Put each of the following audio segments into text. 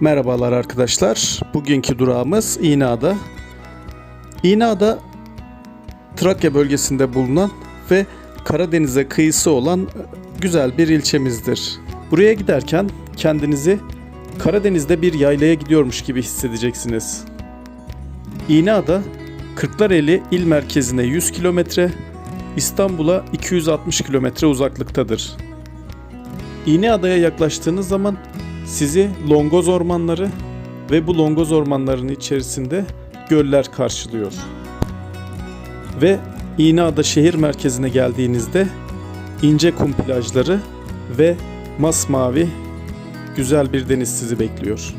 Merhabalar arkadaşlar. Bugünkü durağımız İğneada. İğneada Trakya bölgesinde bulunan ve Karadeniz'e kıyısı olan güzel bir ilçemizdir. Buraya giderken kendinizi Karadeniz'de bir yaylaya gidiyormuş gibi hissedeceksiniz. İğneada Kırklareli il merkezine 100 kilometre, İstanbul'a 260 kilometre uzaklıktadır. İğneada'ya yaklaştığınız zaman sizi Longoz ormanları ve bu Longoz ormanlarının içerisinde göller karşılıyor. Ve İğneada şehir merkezine geldiğinizde ince kum plajları ve masmavi güzel bir deniz sizi bekliyor.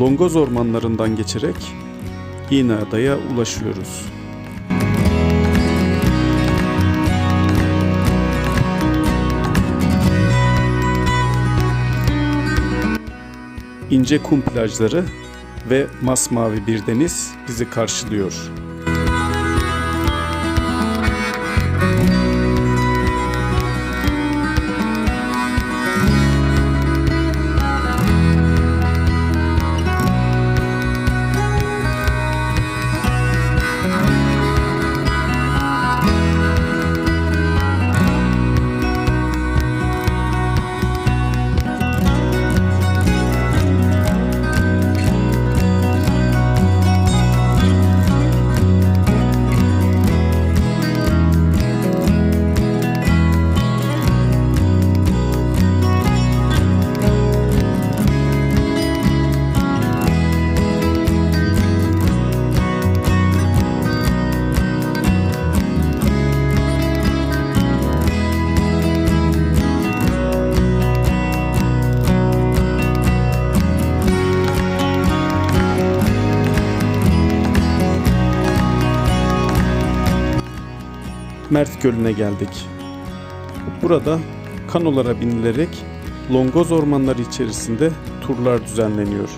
Longoz ormanlarından geçerek İğneada'ya ulaşıyoruz. İnce kum plajları ve masmavi bir deniz bizi karşılıyor. Mert Gölü'ne geldik. Burada kanolara binilerek Longoz ormanları içerisinde turlar düzenleniyor.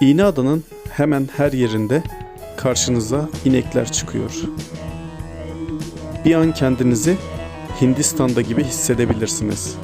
İğneada'nın hemen her yerinde karşınıza inekler çıkıyor. Bir an kendinizi Hindistan'da gibi hissedebilirsiniz.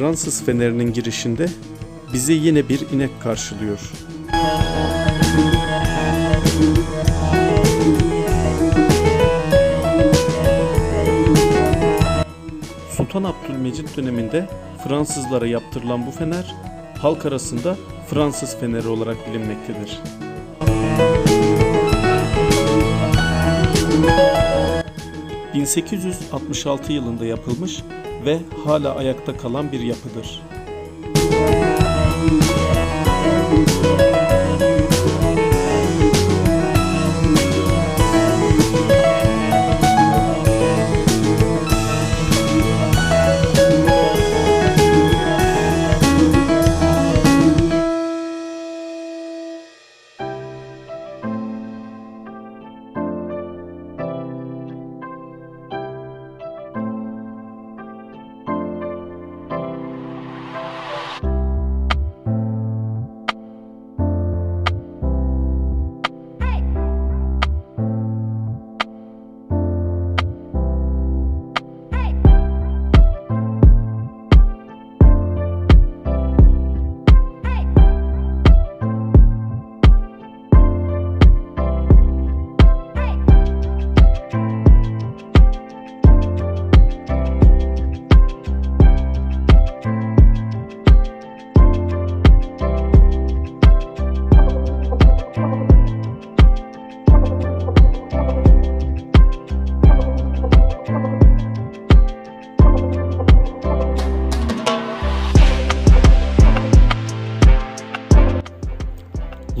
Fransız Feneri'nin girişinde bizi yine bir inek karşılıyor. Sultan Abdülmecit döneminde Fransızlara yaptırılan bu fener halk arasında Fransız feneri olarak bilinmektedir. ...1866 yılında yapılmış ve hala ayakta kalan bir yapıdır.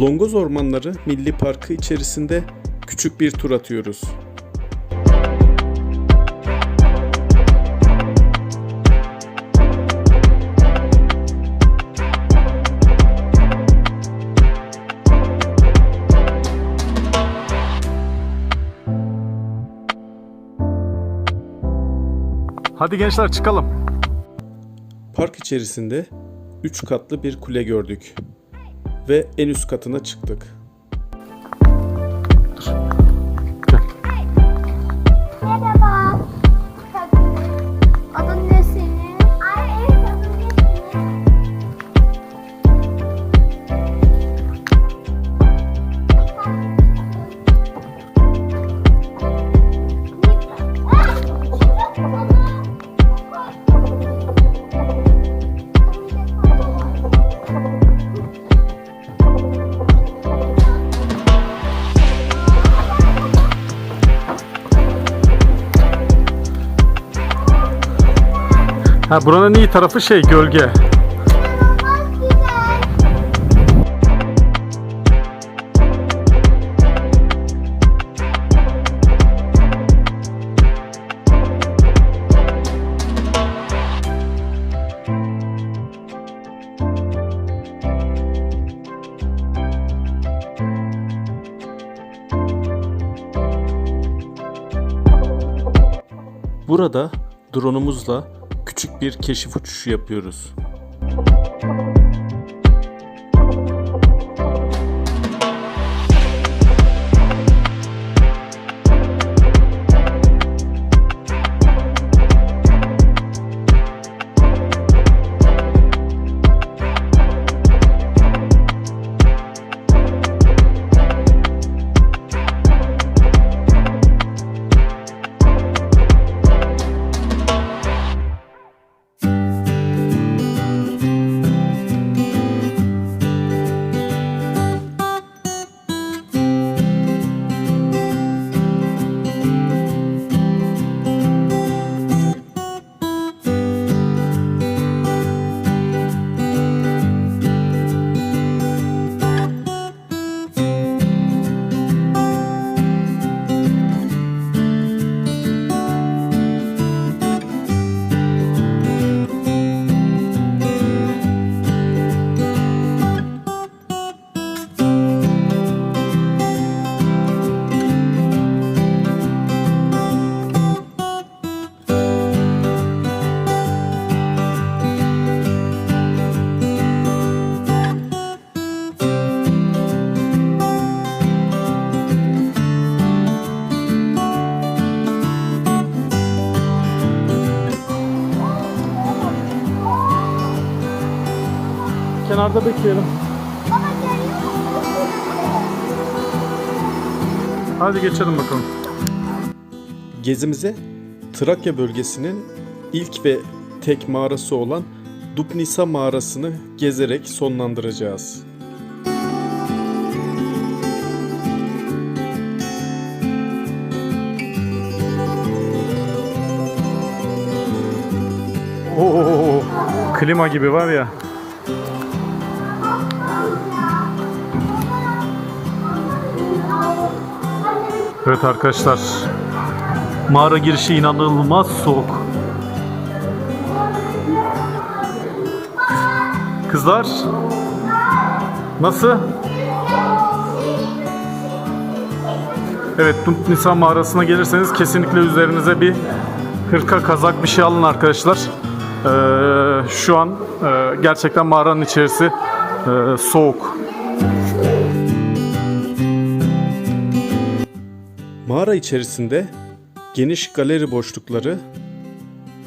Longoz Ormanları Milli Parkı içerisinde küçük bir tur atıyoruz. Hadi gençler çıkalım. Park içerisinde 3 katlı bir kule gördük ve en üst katına çıktık. Ha buranın iyi tarafı şey gölge. Burada drone'umuzla küçük bir keşif uçuşu yapıyoruz. Kenarda bekleyelim. Baba görüyor musun? Hadi geçelim bakalım. Gezimize Trakya bölgesinin ilk ve tek mağarası olan Dubnisa mağarasını gezerek sonlandıracağız. Klima gibi var ya. Evet arkadaşlar. Mağara girişi inanılmaz soğuk. Kızlar. Nasıl? Evet Dump Nisan mağarasına gelirseniz kesinlikle üzerinize bir hırka kazak bir şey alın arkadaşlar. Ee, şu an e, gerçekten mağaranın içerisi e, soğuk. Mağara içerisinde geniş galeri boşlukları,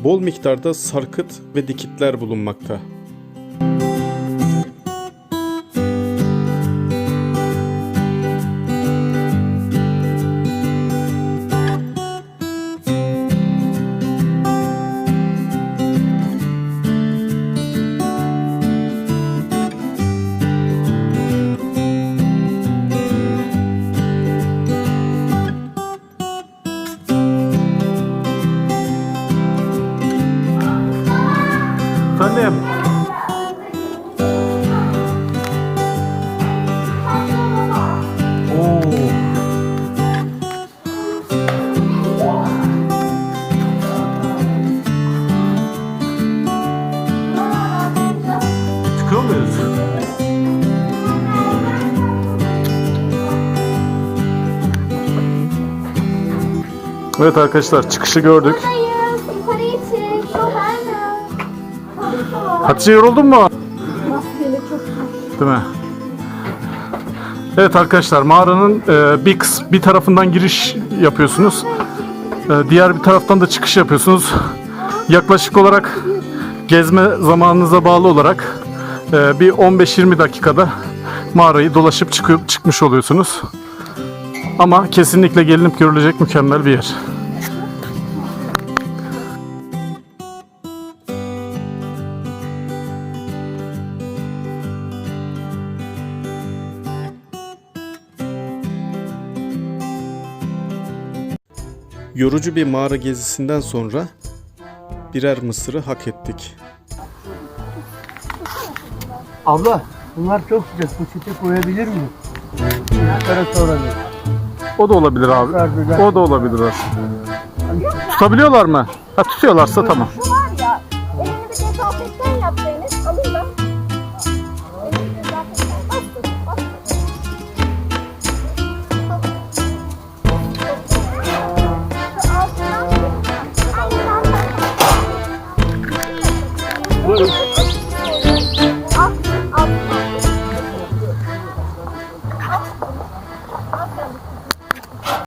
bol miktarda sarkıt ve dikitler bulunmakta. Evet arkadaşlar çıkışı gördük. Hatice yoruldun mu? Değil mi? Evet arkadaşlar mağaranın e, bir kıs bir tarafından giriş yapıyorsunuz. E, diğer bir taraftan da çıkış yapıyorsunuz. Yaklaşık olarak gezme zamanınıza bağlı olarak e, bir 15-20 dakikada mağarayı dolaşıp çıkıp çıkmış oluyorsunuz. Ama kesinlikle gelinip görülecek mükemmel bir yer. Yorucu bir mağara gezisinden sonra birer mısırı hak ettik. Abla bunlar çok sıcak. Poşete koyabilir mi? Yanaklara sonra bir. O da olabilir abi. O da olabilir aslında. Tutabiliyorlar mı? Ha tutuyorlarsa tamam. Şu var ya. Elini bir dezenfektan yap Deniz.